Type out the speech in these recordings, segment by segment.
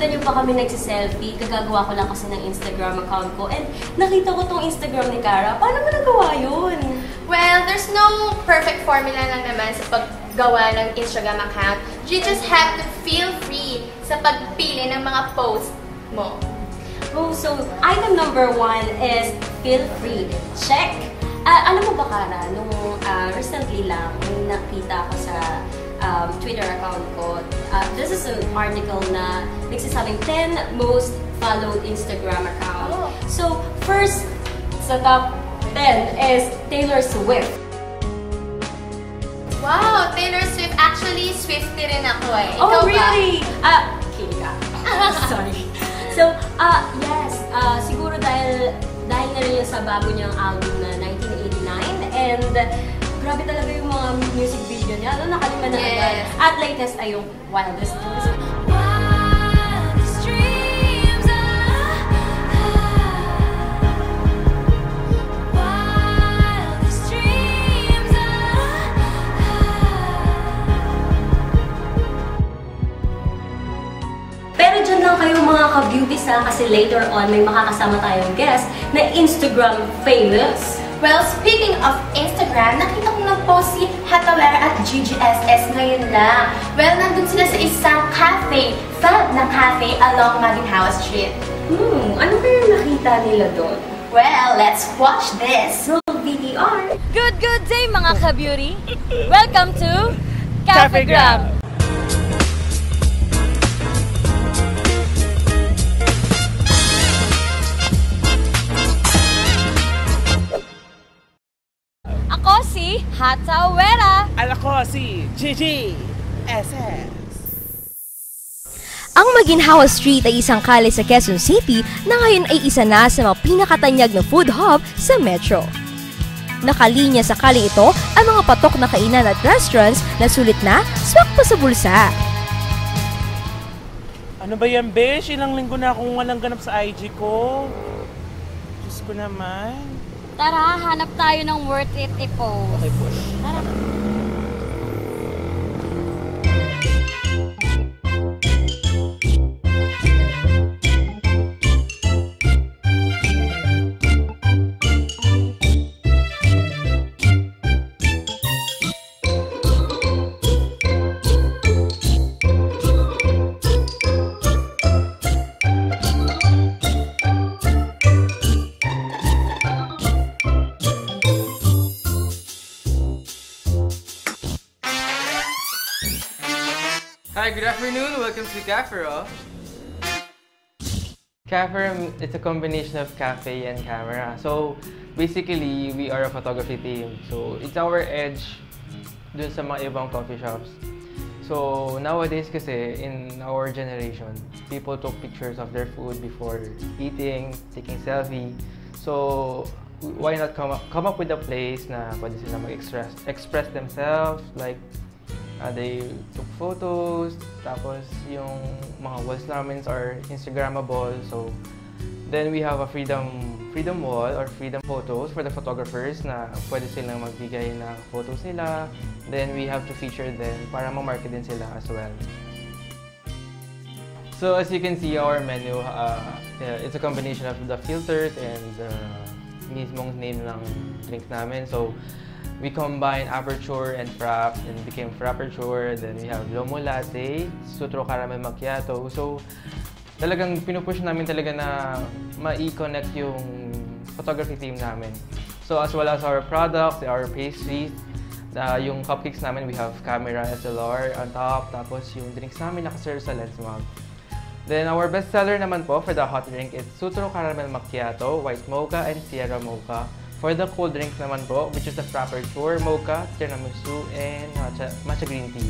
Naabutan niyo pa kami nagsiselfie. Kagagawa ko lang kasi ng Instagram account ko. And nakita ko tong Instagram ni Cara. Paano mo nagawa yun? Well, there's no perfect formula lang naman sa paggawa ng Instagram account. You just have to feel free sa pagpili ng mga posts mo. Oh, so item number one is feel free. Check! Ah, alam mo ba, Cara, nung ah, recently lang, nakita ko sa um, Twitter account ko, ah, this is an article na nagsasabing 10 most followed Instagram account. Oh. So, first sa top 10 is Taylor Swift. Wow! Taylor Swift. Actually, Swiftie rin ako eh. Ikaw oh, really? Ah, kidding ka. Sorry. So, ah, yes, ah, siguro dahil dahil na rin yun sa bago niyang album na 1989 and grabe talaga yung mga music video niya. Ano, nakalima na Yes. agad. At latest ay yung Wildest Dreams. Pero dyan lang kayo mga ka-beauties ha, kasi later on may makakasama tayong guest na Instagram famous. Well, speaking of Instagram, nakita ko nag-post si Hatawera at GGSS ngayon lang. Well, nandun sila sa isang cafe, fab na cafe along Maginhawa Street. Hmm, ano kaya nakita nila doon? Well, let's watch this. So, VTR. Good, good day mga ka-beauty! Welcome to Cafegram! Ako si Hata Wera. Ala ko si Gigi SS. Ang Maginhawa Street ay isang kali sa Quezon City na ngayon ay isa na sa mga pinakatanyag na food hub sa Metro. Nakalinya sa kali ito ang mga patok na kainan at restaurants na sulit na swak pa sa bulsa. Ano ba yan, Besh? Ilang linggo na akong walang ganap sa IG ko. Diyos ko naman. Tara, hanap tayo ng worth it i-post. Okay, push. Tara. Afternoon. Welcome to Cafero. Cafero um, it's a combination of cafe and camera. So, basically, we are a photography team. So, it's our edge dun sa mga ibang coffee shops. So, nowadays kasi, in our generation, people took pictures of their food before eating, taking selfie. So, why not come up, come up with a place na pwede sila mag-express express themselves, like Uh, they took photos, tapos yung mga walls namin are Instagrammable. So, then we have a freedom freedom wall or freedom photos for the photographers na pwede silang magbigay ng photos nila. Then we have to feature them para ma-market din sila as well. So as you can see, our menu, uh, yeah, it's a combination of the filters and the mismong name ng drink namin. So we combine aperture and frap and became frapperture. Then we have Lomo Latte, Sutro Caramel Macchiato. So talagang pinupush namin talaga na ma-connect yung photography team namin. So as well as our products, our pastries, uh, yung cupcakes namin, we have camera SLR on top, tapos yung drinks namin nakaserve sa lens mug. Then our best seller naman po for the hot drink is Sutro Caramel Macchiato, White Mocha, and Sierra Mocha. For the cold drinks naman po, which is the Frapperture, Mocha, Tiramisu, and matcha, matcha green tea.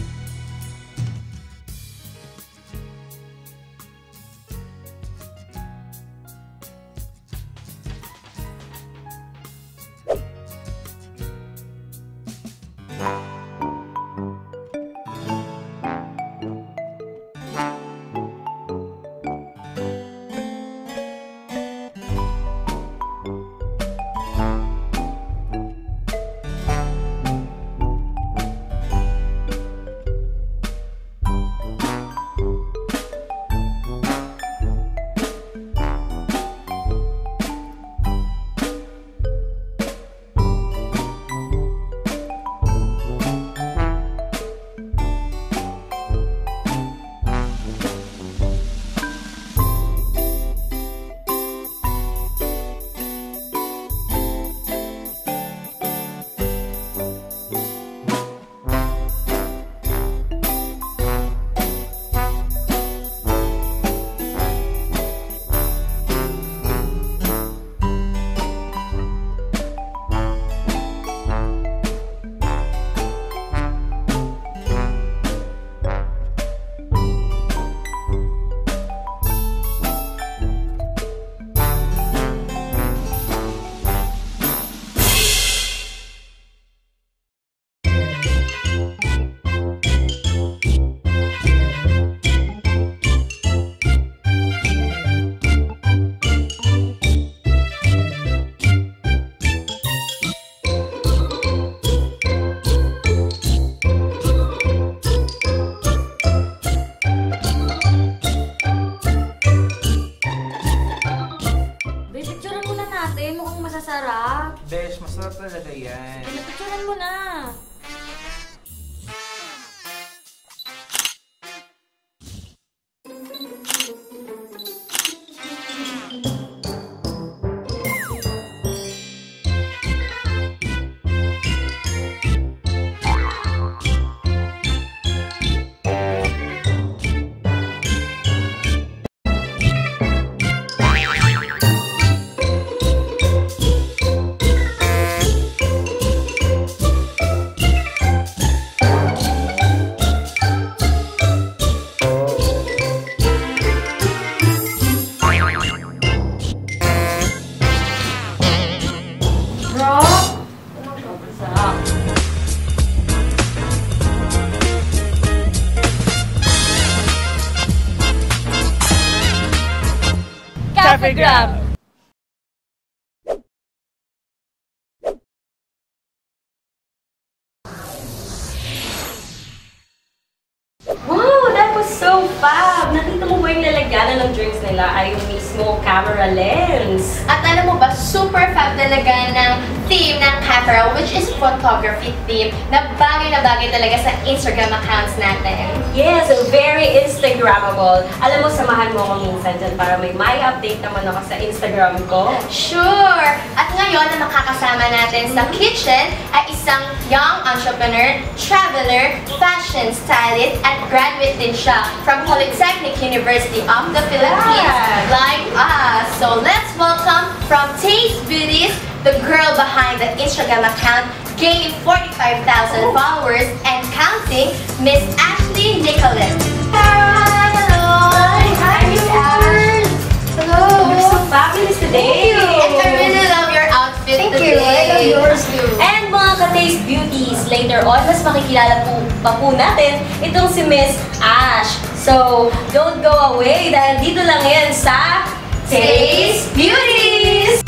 Nila ay yung mismo camera lens? At alam mo ba, super fab talaga ng theme ng Cafera, which is photography theme, na bagay na bagay talaga sa Instagram accounts natin. Yes, so very Instagrammable. Alam mo, samahan mo ako minsan dyan para may may update naman ako sa Instagram ko. Sure! At ngayon na makakasama natin sa kitchen ay isang young entrepreneur, traveler, fashion stylist, at graduate din siya from Polytechnic University of the Philippines, Yeah. like us. So let's welcome from Taste Beauties, the girl behind the Instagram account, gaining 45,000 followers and counting, Miss Ashley Nicholas. Hi! Hello! Hi, Miss Ash! Hello! You're so fabulous today! And I really love your outfit Thank today. you. I love yours too. And mga ka-taste beauties, later on, mas makikilala po, pa po natin itong si Miss Ash. So, don't go away dahil dito lang yan sa Taste Beauties!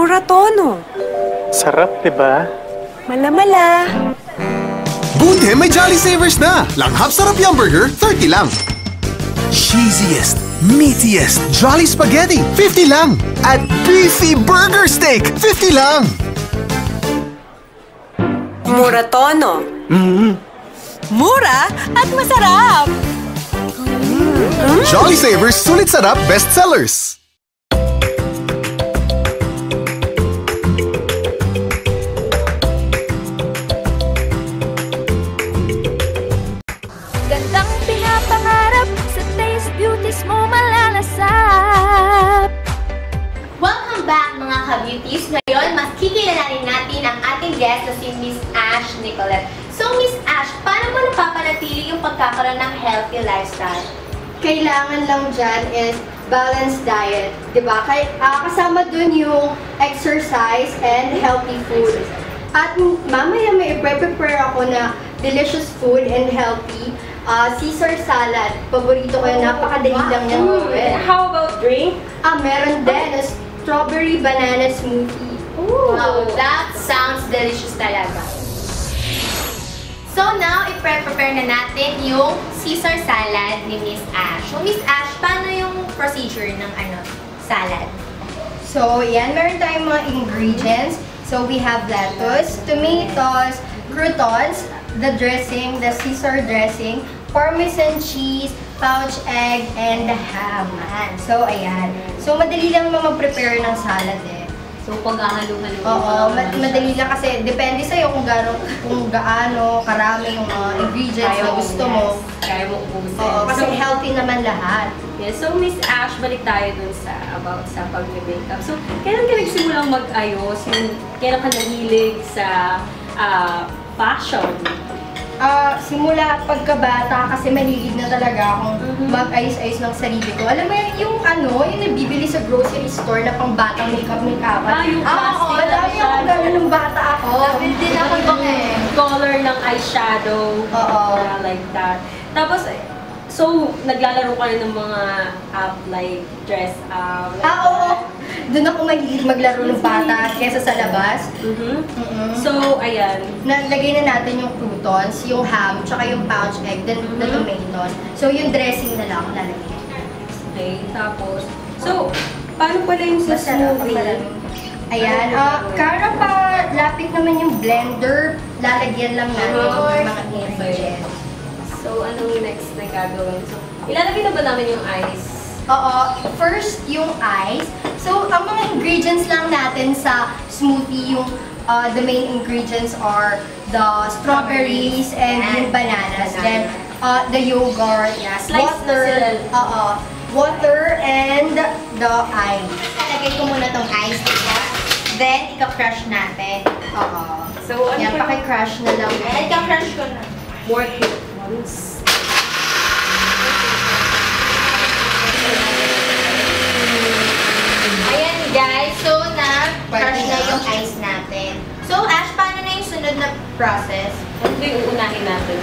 Muratono. Sarap, di ba? Malamala. Buti may Jolly Savers na! Langhap sarap yung burger, 30 lang. Cheesiest, meatiest Jolly Spaghetti, 50 lang. At beefy burger steak, 50 lang. Muratono. Mura at masarap. Jolly Savers, sulit sarap bestsellers. Na si Miss Ash Nicolette. So, Miss Ash, paano mo napapanatili yung pagkakaroon ng healthy lifestyle? Kailangan lang dyan is balanced diet. di ba? Kay, ah, kasama dun yung exercise and healthy food. At mamaya may i-prepare ako na delicious food and healthy. Ah, Caesar salad. Paborito ko yan. Napakadali lang yan gawin. How about drink? Ah, meron din. a Strawberry banana smoothie. Wow, that sounds delicious talaga. So now, i-prepare na natin yung Caesar salad ni Miss Ash. So, Miss Ash, paano yung procedure ng ano, salad? So, yan. Meron tayong mga ingredients. So, we have lettuce, tomatoes, croutons, the dressing, the Caesar dressing, parmesan cheese, pouch egg, and the ham. So, ayan. So, madali lang mag-prepare ng salad eh. So, paghahalo-halo. Oo, ma- madali lang kasi depende sa'yo kung gaano, kung gaano karami yung mga ingredients na gusto mo. Kaya mo ubusin. Oo, kasi so, healthy naman lahat. yes, so Miss Ash, balik tayo dun sa about sa pag-makeup. So, kailan ka nagsimulang mag-ayos? Kailan ka nahilig sa ah, fashion? Ah, simula pagkabata kasi mahilig na talaga akong Mhm. mag-ayos-ayos ng sarili ko. Alam mo yun, yung ano, yung nabibili sa grocery store na pang batang makeup makeup. Ah, yung plastic oo, na madami ako gano'n nung bata ako. Nabil din ako eh. Color ng eyeshadow. Oo. Yeah, like that. Tapos, so, naglalaro ka rin ng mga app like dress up. like Ah, oo. Doon ako mahilig maglaro ng bata kesa sa labas. Mhm. Mhm. So, ayan. Nalagay na natin yung croutons, yung ham, tsaka yung pouch egg, then the Mhm. tomatoes. So, yung dressing na lang lalagay. Okay, tapos, so, paano pala yung sa smoothie? Ayan, ah, para pa lapit naman yung blender, lalagyan lang natin yung mga ingredients. So, anong next gagawin? So, ilalagay na ba namin yung ice? Oo, first yung ice. So, ang mga ingredients lang natin sa smoothie, yung uh, the main ingredients are the strawberries and Yan. yung bananas. Banana. Then, uh, the yogurt, Yeah, slice water, sila. oo, water and the ice. Lagay ko muna tong ice, diba? Then, ika-crush natin. Oo. So, ano Yan, pa paki-crush na lang. Ika-crush ko na. more cute ones? Ayan guys, so na-crush na yung ice natin. So Ash, paano na yung sunod na process? Ano ba yung unahin natin?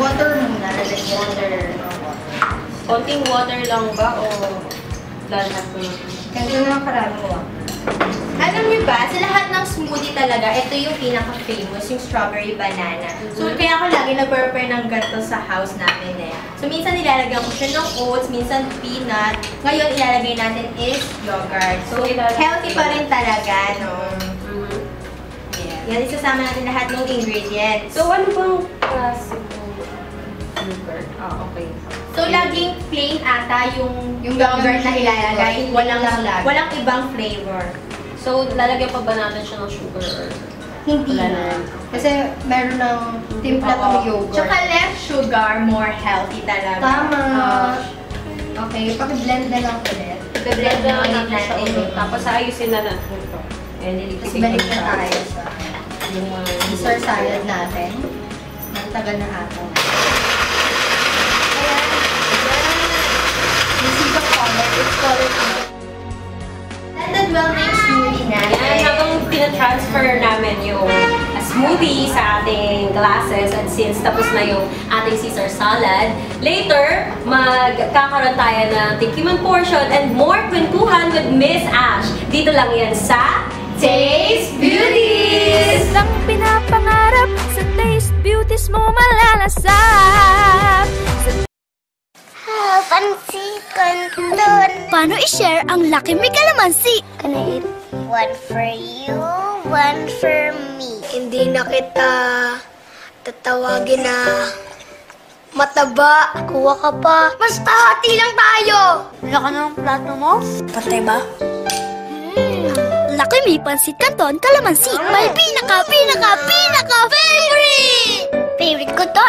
Water muna. Lalagyan Water. ng water. Konting water lang ba o lahat mo? Ganito na karaming water. Alam niyo ba, sa lahat ng smoothie talaga, ito yung pinaka-famous, yung strawberry banana. So, kaya ako lagi nag-prepare ng ganito sa house namin eh. So, minsan nilalagyan ko siya ng oats, minsan peanut. Ngayon, ilalagay natin is yogurt. So, healthy pa rin talaga, no? Mhm. Yan, isasama natin lahat ng ingredients. So, ano bang klase ng yogurt? Ah, okay. So, laging plain ata yung, Yung yogurt na ilalagay. Walang, walang ibang flavor. So, lalagyan pa ba natin siya ng sugar or Hindi Wala na. Kasi meron ng timpla Oo. ng yogurt. Tsaka less sugar, more healthy talaga. Tama. Ah. Okay, paki-blend na lang ulit. Ibe-blend na ulit natin siya natin. ulit. Tapos, ayusin na natin ito. And Tapos ilipit balik na tayo sa Yung mga... Salad natin. Ang tagal na ata. Ayan. You see the color? It's color well na yung smoothie natin. Yan, habang tina-transfer namin yung uh, smoothie sa ating glasses at since tapos na yung ating Caesar salad, later, magkakaroon tayo ng tikiman portion and more kwentuhan with Miss Ash. Dito lang yan sa Taste Beauties! Lang pinapangarap sa taste beauties mo malalasap Sa Pansikan doon. Paano i-share ang Lucky Me Calamansi? Gonna eat one for you, one for me. Hindi na kita tatawagin na mataba. Kuha ka pa. Basta hati lang tayo. Wala ka ng plato mo? Patay ba? Hmm. Lucky Me Pansit Canton Calamansi May pinaka, pinaka, pinaka favorite! Favorite ko to.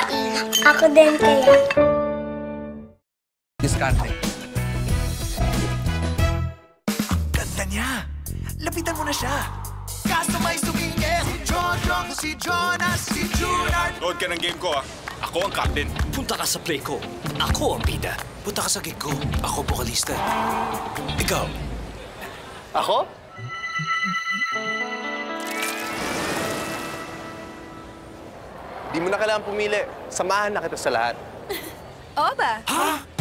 Ako din kaya. Diskarte. Ang ganda niya! Lapitan mo na siya! Customize tumingin! Si John, John, si Jonas, si Junard! Load ka ng game ko ah. Ako ang captain. Punta ka sa play ko. Ako ang bida. Punta ka sa gig ko. Ako vocalista. Ikaw. Ako? Di mo na kailangan pumili. Samahan na kita sa lahat. Oo ba? Ha?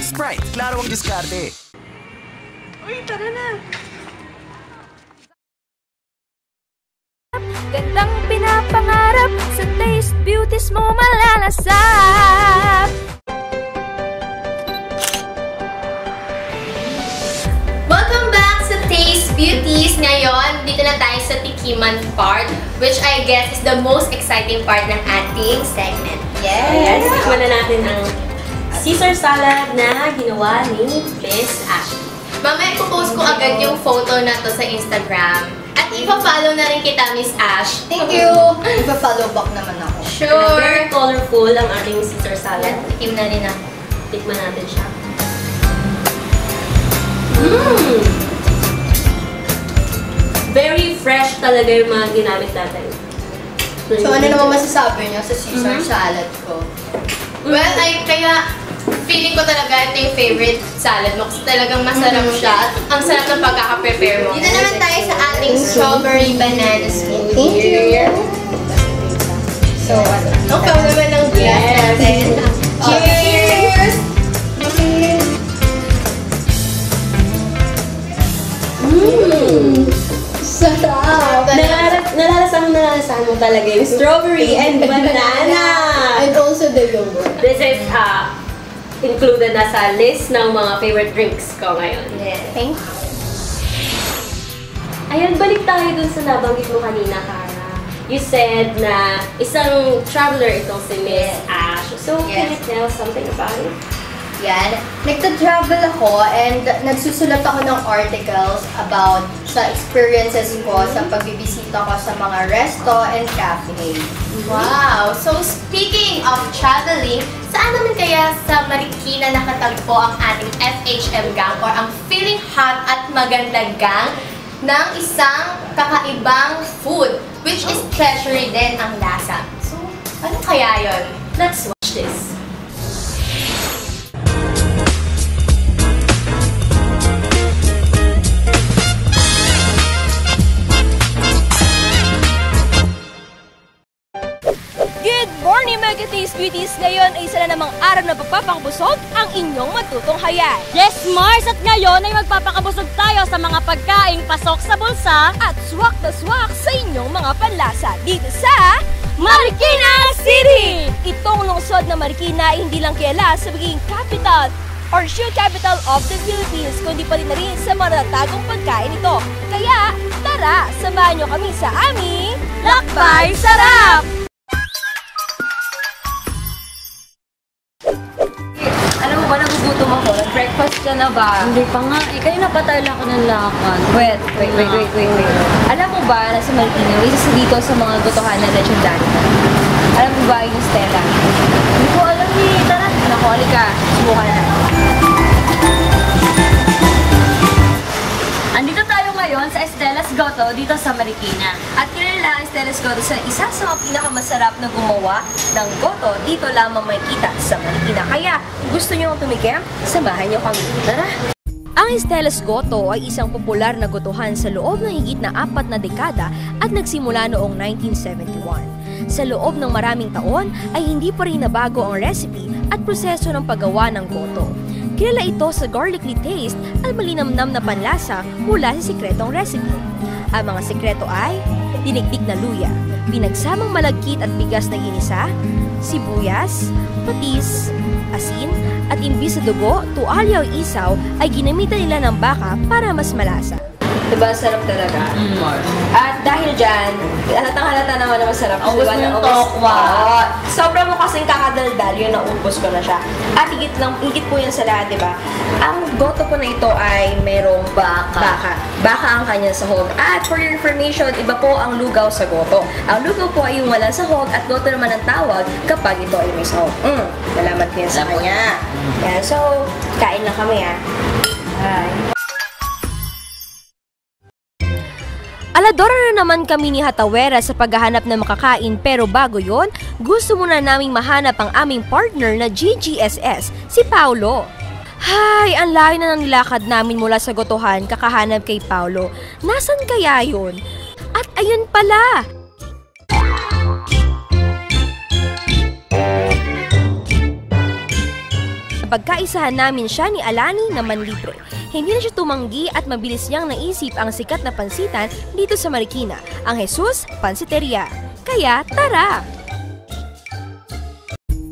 Sprite, klaro ang diskarte. Uy, tara na. Gandang pinapangarap sa taste beauties mo malalasap Welcome back sa Taste Beauties. Ngayon, dito na tayo sa tikiman part, which I guess is the most exciting part ng ating segment. Yes, tikman na natin ang Caesar salad na ginawa ni Miss Ashley. Mamaya ipopost ko agad yung photo na to sa Instagram. At ipa-follow na rin kita, Miss Ash. Thank you! Ipa-follow back naman ako. Sure! Very colorful ang ating Caesar salad. Tikim na rin ako. Tikman natin siya. Mmm! Very fresh talaga yung mga ginamit natin. So, ano naman masasabi niyo sa Caesar Mhm. salad ko? Well, ay, kaya feeling ko talaga ito yung favorite salad mo kasi talagang masarap siya at ang sarap ng pagkaka-prepare mo. Dito naman tayo sa ating strawberry banana smoothie. Thank you! So, ang pang naman ng glass natin. Cheers! Sarap! Nalalas, nalalasan mo, nalalasan mo talaga yung strawberry and banana. And also the yogurt. This is uh, included na sa list ng mga favorite drinks ko ngayon. Yes. Thank you. Ayan, balik tayo dun sa nabanggit mo kanina, Kara. You said na isang traveler itong si Miss Ash. So, can you Yes. tell something about it? Yan. Nagta-travel ako and nagsusulat ako ng articles about sa experiences ko sa pagbibisita ko sa mga resto and cafe. Wow! So, speaking of traveling, saan naman kaya sa Marikina nakatagpo ang ating FHM gang or ang feeling hot at maganda gang ng isang kakaibang food which is treasury din ang lasa. So, ano kaya yon? Let's watch this. Taste beauties! Ngayon ay isa na namang araw na pagpapakabusog ang inyong matutong hayay. Yes, Mars! At ngayon ay magpapakabusog tayo sa mga pagkaing pasok sa bulsa At swak na swak sa inyong mga panlasa dito sa Marikina City! Itong lungsod na Marikina ay hindi lang kilala sa magiging capital or shoe capital of the Philippines, kundi pati na rin sa mga natatagong pagkain ito. Kaya, tara, samahan nyo kami sa aming Lakbay Sarap! Breakfast ka na ba? Hindi pa nga. Eh, kayo napatala ako ng lakad. Wait, wait, wait, wait, wait, wait. Alam mo ba na sa Marikina, isa sa dito sa mga gotohan na legendary? Alam mo ba yung Stella? Hindi ko alam eh. Tara, naku, halika. Subukan na. Andito tayo ngayon sa Estelas Goto dito sa Marikina. At kilala ang Stella's Goto sa isa sa mga pinakamasarap na gumawa ng goto dito lamang makikita sa Marikina. Kaya, kung gusto nyo tumikim, samahan nyo kami. Tara! Ang Estelas Goto ay isang popular na gotohan sa loob ng higit na apat na dekada at nagsimula noong 1971. Sa loob ng maraming taon ay hindi pa rin nabago ang recipe at proseso ng paggawa ng goto. Kilala ito sa garlicky taste at malinamnam na panlasa mula sa sikretong recipe. Ang mga sikreto ay dinikdik na luya, pinagsamang malagkit at bigas na ginisa, sibuyas, patis, asin, at imbis sa dugo, tuwalya o isaw ay ginamitan nila ng baka para mas malasa. Diba, sarap talaga? At dahil dyan, halatang halata naman na masarap. Ubus Diba, mo yung na tokwa. Oo. Sobrang mo kasing kakadaldal, yun, naubos ko na siya. At higit, lang, higit po yan sa lahat, diba? Ang goto po na ito ay merong baka. Baka. Baka ang kanyang sahog. At for your information, iba po ang lugaw sa goto. Ang lugaw po ay yung walang sahog at goto naman ang tawag kapag ito ay may sahog. Mm, salamat din sa kanya. Yan, so, kain lang kami ha. Bye. Aladora na naman kami ni Hatawera sa paghahanap ng makakain pero bago yon, gusto muna naming mahanap ang aming partner na GGSS, si Paulo. Hay, ang layo na ng nilakad namin mula sa gotohan kakahanap kay Paulo. Nasaan kaya yon? At ayun pala! Pagkaisahan namin siya ni Alani na manlibre. Hindi na siya tumanggi at mabilis niyang naisip ang sikat na pansitan dito sa Marikina, ang Jesus Pansiteria. Kaya tara!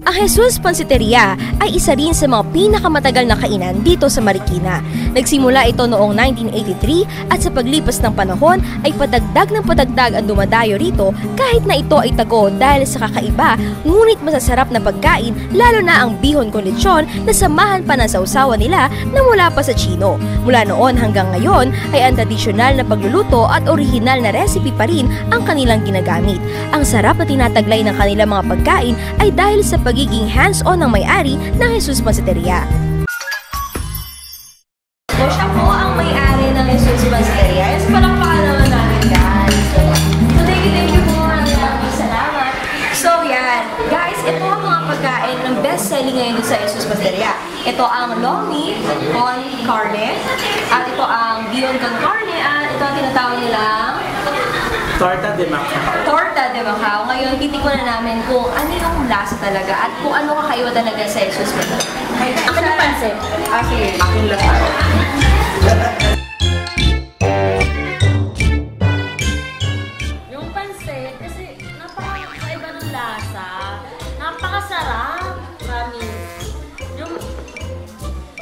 Ang Jesus Pansiteria ay isa rin sa mga pinakamatagal na kainan dito sa Marikina. Nagsimula ito noong 1983 at sa paglipas ng panahon ay padagdag ng padagdag ang dumadayo rito kahit na ito ay tago dahil sa kakaiba ngunit masasarap na pagkain lalo na ang bihon con lechon na samahan pa ng sausawan nila na mula pa sa Chino. Mula noon hanggang ngayon ay ang tradisyonal na pagluluto at orihinal na recipe pa rin ang kanilang ginagamit. Ang sarap na tinataglay ng kanilang mga pagkain ay dahil sa pagiging hands-on ng may-ari ng Jesus Pansiteria. So, siya po ang may-ari ng Jesus Pansiteria. So, palakpakan naman namin, guys. So, thank you, thank you po. Salamat. So, yan. Guys, ito ang mga pagkain ng best-selling ngayon sa Jesus Pansiteria. Ito ang lomi con carne. At ito ang bihon con carne. At ito ang tinatawag nilang Torta de Macao. torta de Macao. Ngayon, titikman na namin kung ano yung lasa talaga at kung ano kakaiba talaga sa Jesus Pansiteria. Ako yung pansit. Ah, sige. Akin lahat. Yung pansit, kasi napakaiba ng lasa. Napakasarap. Promise. Yung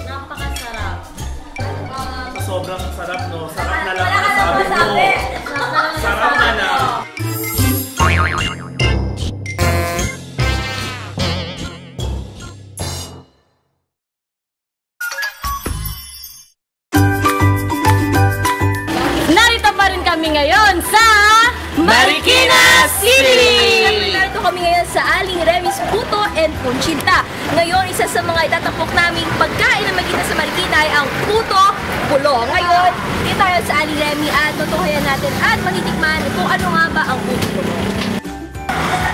napakasarap. Sobrang sarap, no? Sarap na lang ang sabi mo. Sarap na lang. Ngayon, isa sa mga itatapok naming pagkain na magkita sa Marikina ay ang Puto Pulo. Ngayon, dito tayo sa Aling Remy at tutuhayan natin at manitikman kung ano nga ba ang Puto Pulo.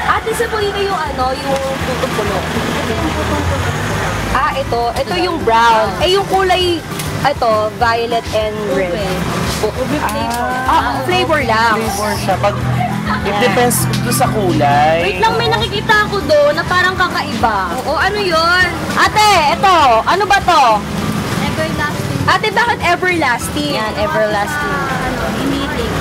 At isa po yun yung ano, yung Puto Pulo. Ah, ito. Ito yung brown. Eh, yung kulay, ito, violet and red. Ube flavor. Ah, flavor lang. Flavor siya. Pag, it depends doon sa kulay. Wait lang, may nakikita ako doon na parang kakaiba. Oo, ano yun? Ate, ito, ano ba to? Everlasting. Ate, bakit everlasting? Yan, everlasting. Ano, hiniting.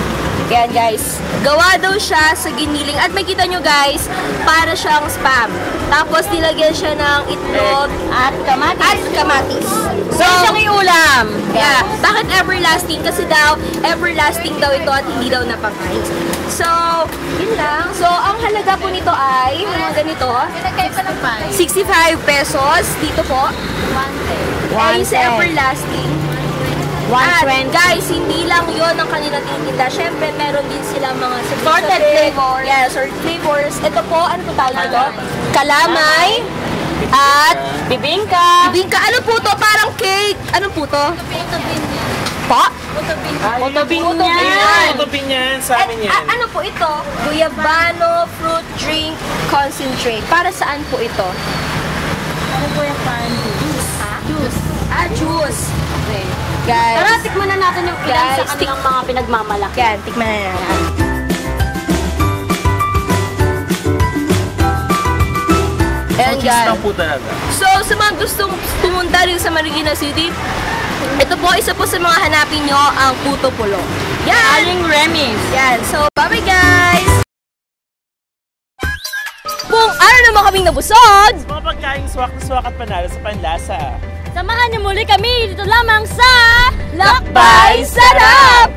Yan guys, gawa daw siya sa giniling. At makita nyo guys, para siyang spam. Tapos nilagyan siya ng itlog at kamatis. At kamatis. So, Pwede siyang iulam. Yeah. Bakit everlasting? Kasi daw, everlasting daw ito at hindi daw napakain. So, yun lang. So, ang halaga po nito ay, yung mga ganito, 65 pesos dito po. 110. Ay, sa everlasting. 120. At guys, hindi lang yon ang kanilang tinitinda. Siyempre, meron din sila mga sorted flavors. Yes, or flavors. Ito po, ano po tawag dito? Kalamay. At bibingka. Bibingka. Ano po to? Parang cake. Ano po to? Po? Utopinyan. Utopinyan. Sa amin yan. ano po ito? Guyabano Fruit Drink Concentrate. Para saan po ito? Ano po yung Guys. Tara, tikman na natin yung ilan Guys, sa kanilang mga pinagmamalaki. Yan, tikman na natin. Ayan guys. lang po talaga. So, sa mga gustong pumunta rin sa Marikina City, ito po, isa po sa mga hanapin nyo, ang Puto Pulo. Yan! Aling Remis. Yan. So, bye-bye guys! Kung ano naman kaming nabusog, Mga pagkain swak na swak at panalo sa panlasa. Samahan niyo muli kami dito lamang sa Lakbay Sarap!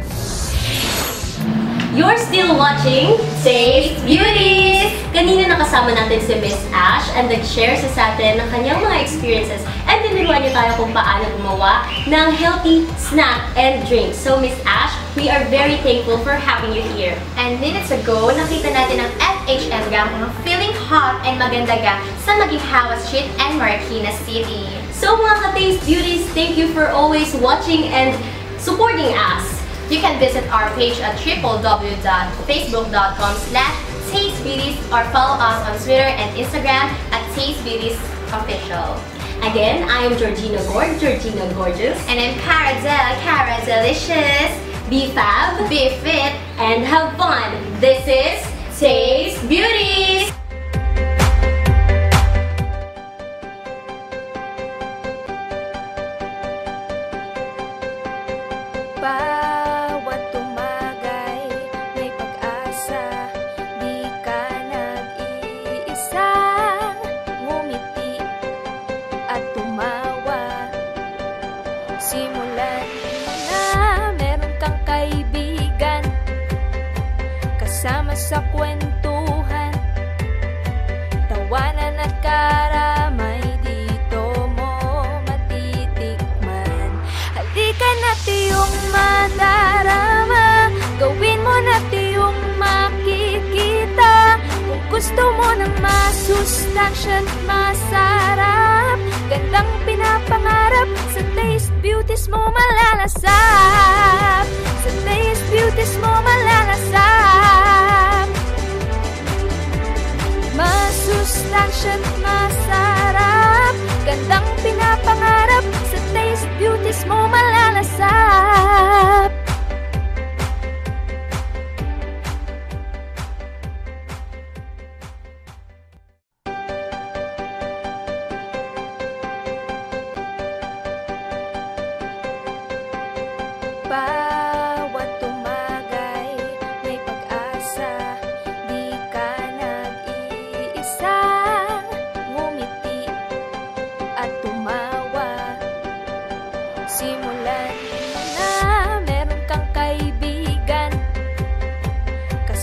You're still watching Taste Beauties! Kanina nakasama natin si Miss Ash and nag-share sa atin ng kanyang mga experiences and tinuruan niya tayo kung paano gumawa ng healthy snack and drinks. So Miss Ash, we are very thankful for having you here. And minutes ago, nakita natin ang FHM gang feeling hot and maganda gang sa Maginghawa Street and Marikina City. So mga ka-Taste Beauties, thank you for always watching and supporting us. You can visit our page at www.facebook.com slash tastebeauties or follow us on Twitter and Instagram at tastebeautiesofficial. Again, I am Georgina Gord, Georgina Gorgeous. And I'm Cara Del, Cara Delicious. Be fab, Be fit. and have fun. This is Taste Beauties! At masarap. Gandang pinapangarap. Sa taste beauties mo malalasap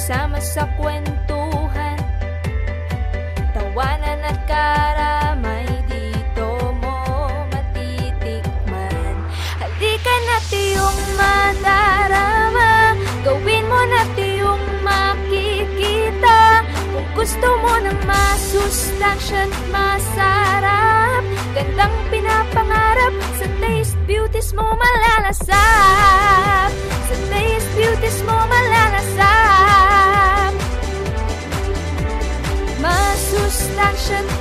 Sama sa kwentuhan. Tawanan at karamay Dito mo matitikman. Halika na tiyong madarama. Gawin mo na tiyong makikita. Kung gusto mo ng masustansya masarap Gandang pinapangarap Sa taste beauties mo malalasap mission.